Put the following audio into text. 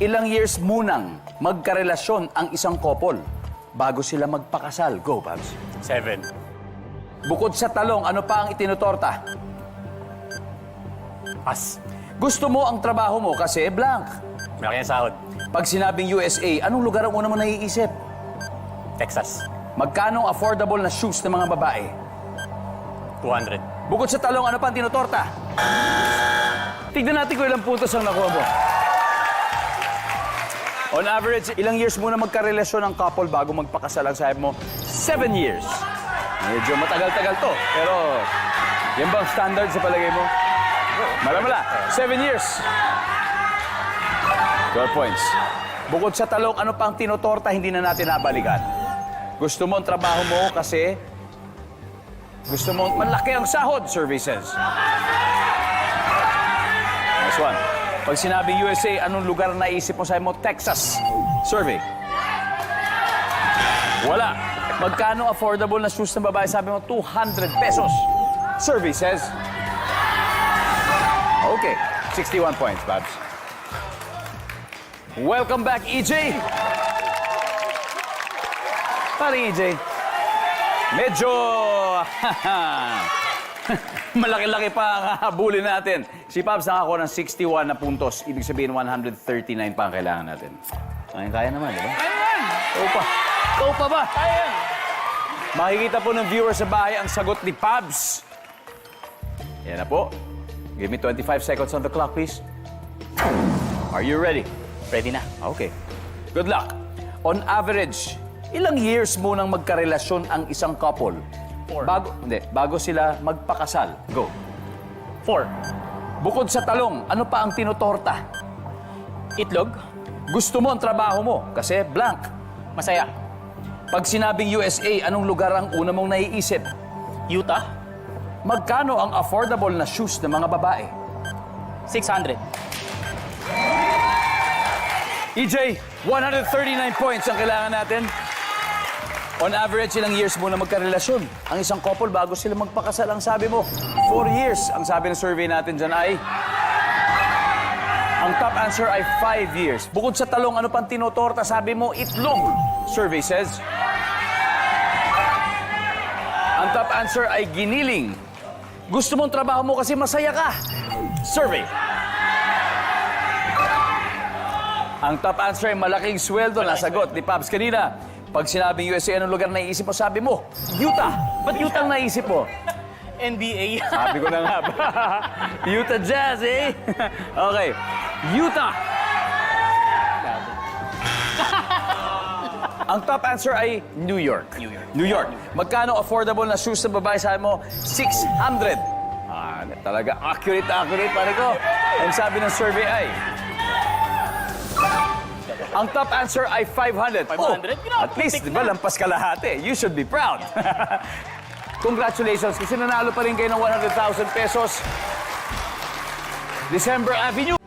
ilang years munang magkarelasyon ang isang couple bago sila magpakasal? Go, Babs. Seven. Bukod sa talong, ano pa ang itinutorta? Pass. Gusto mo ang trabaho mo kasi blank. Malaki ang sahod. Pag sinabing USA, anong lugar ang una mo naiisip? Texas. Magkano affordable na shoes ng mga babae? 200. Bukod sa talong, ano pa ang tinutorta? Tignan natin kung ilang puntos ang nakuha mo. On average, ilang years muna magkarelasyon ang couple bago magpakasal ang sabi mo? Seven years. Medyo matagal-tagal to. Pero, yan ba ang standard sa palagay mo? Malamala. Seven years. 12 points. Bukod sa talong, ano pa ang tinutorta hindi na natin nabalikan? Gusto mo ang trabaho mo kasi gusto mo malaki ang sahod services. Next one. Pag sinabing USA, anong lugar na naisip mo sa mo? Texas. Survey. Wala. Magkano affordable na shoes ng babae? Sabi mo, 200 pesos. Survey says. Okay. 61 points, Babs. Welcome back, EJ. Paring EJ. Medyo... Malaki-laki pa ang habulin natin. Si Pabs nakakuha ng 61 na puntos. Ibig sabihin, 139 pa ang kailangan natin. Ay, kaya naman, di ba? Kaya yan! Pa. Ikaw pa ba? Kaya yan! Makikita po ng viewer sa bahay ang sagot ni Pabs. Yan na po. Give me 25 seconds on the clock, please. Are you ready? Ready na. Okay. Good luck. On average, ilang years munang magkarelasyon ang isang couple? Four. Bago, hindi, bago sila magpakasal. Go. Four. Bukod sa talong, ano pa ang tinutorta? Itlog. Gusto mo ang trabaho mo kasi blank. Masaya. Pag sinabing USA, anong lugar ang una mong naiisip? Utah. Magkano ang affordable na shoes ng mga babae? 600. EJ, 139 points ang kailangan natin. On average, ilang years muna magkarelasyon ang isang couple bago sila magpakasal. Ang sabi mo, 4 years. Ang sabi ng survey natin dyan ay... Ang top answer ay 5 years. Bukod sa talong, ano pang tinotorta? Sabi mo, itlog. Survey says... Ang top answer ay giniling. Gusto mong trabaho mo kasi masaya ka. Survey. Ang top answer ay malaking sweldo. Nasagot ni Pabs kanina. Pag sinabing USA, anong lugar naisip mo? Sabi mo, Utah. Ba't Utah ang naisip mo? NBA. Sabi ko na nga ba? Utah Jazz, eh? okay. Utah. Ang top answer ay New York. New York. New York. Magkano affordable na shoes ng babae? Sabi mo, 600. Ah, talaga accurate, accurate, pare ko. Ang sabi ng survey ay... Ang top answer ay 500. 500? Oh, at least, di ba, lampas kalahati. You should be proud. Congratulations, kasi nanalo pa rin kayo ng 100,000 pesos. December Avenue.